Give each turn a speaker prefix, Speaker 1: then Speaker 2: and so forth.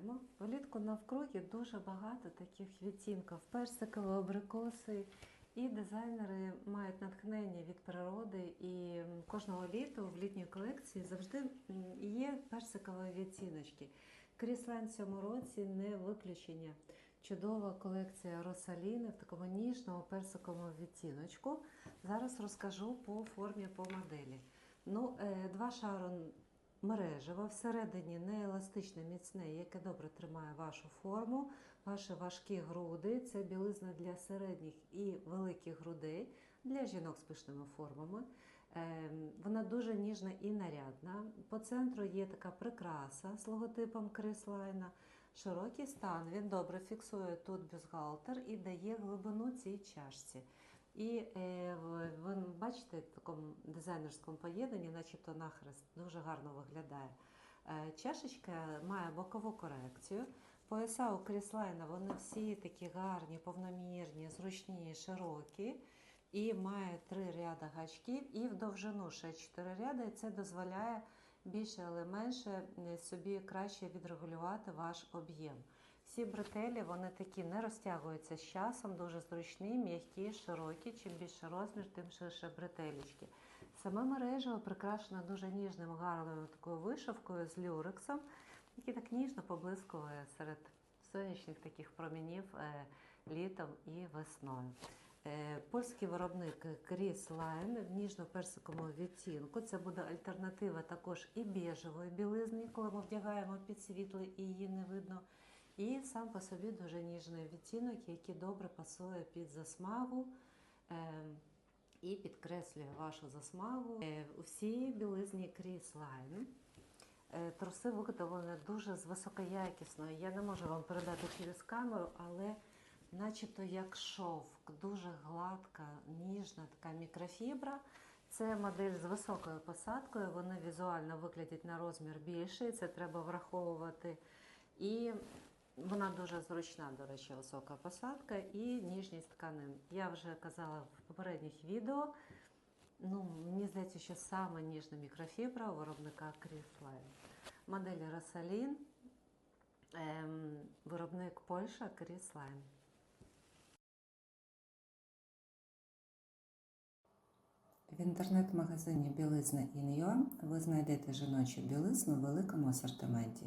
Speaker 1: розкриваємо. Влітку навкруги дуже багато таких відтінків. Персикові, абрикоси. І дизайнери мають натхнення від природи, і кожного літа в літній колекції завжди є персикові відтіночки. Кріслайн в цьому році не виключення. Чудова колекція Росаліни в такому ніжному персиковому відтіночку. Зараз розкажу по формі по моделі. Ну, е, два шару мережево, всередині нееластичне, міцне, яке добре тримає вашу форму, ваші важкі груди. Це білизна для середніх і великих грудей, для жінок з пишними формами. Ем, Вона дуже ніжна і нарядна. По центру є така прикраса з логотипом Кріслайна. Широкий стан, він добре фіксує тут бюстгальтер і дає глибину цій чашці. І е, бачите, в такому дизайнерському поєднанні, начебто нахрест, дуже гарно виглядає. Е, чашечка має бокову корекцію. Пояса у кріслайна вони всі такі гарні, повномірні, зручні, широкі. І має три ряда гачків і в довжину ще чотири ряди. І це дозволяє більше, але менше е, собі краще відрегулювати ваш об'єм. Всі бретелі вони такі не розтягуються з часом, дуже зручні, м'які, широкі. Чим більше розмір, тим ширше бретелечки. Саме мережево прикрашено дуже ніжним, гарною такою вишивкою з люрексом, який так ніжно поблискує серед сонячних таких промінів е, літом і весною. Е, Польський виробник Кріс Лайн в ніжно-персиковому відтінку. Це буде альтернатива також і біжевої білизни, коли ми вдягаємо під світло і її не видно. І сам по собі дуже ніжний відтінок, який добре пасує під засмагу е, і підкреслює вашу засмагу. Е, У всій білизні Кріс Лайн. Е, Труси виготовлені дуже з високоякісної. Я не можу вам передати через камеру, але начебто як шовк, дуже гладка, ніжна така мікрофібра. Це модель з високою посадкою. Вони візуально виглядять на розмір більший. Це треба враховувати. І вона дуже зручна, до речі, висока посадка і ніжність тканин. Я вже казала в попередніх відео. Ну, мені здається, що саме ніжна мікрофібра виробника Кріслайн. Модель Росалін, ем, виробник Польща Кріслайн.
Speaker 2: В інтернет-магазині Білизна Ін'Юа ви знайдете жіночу білизну в великому асортименті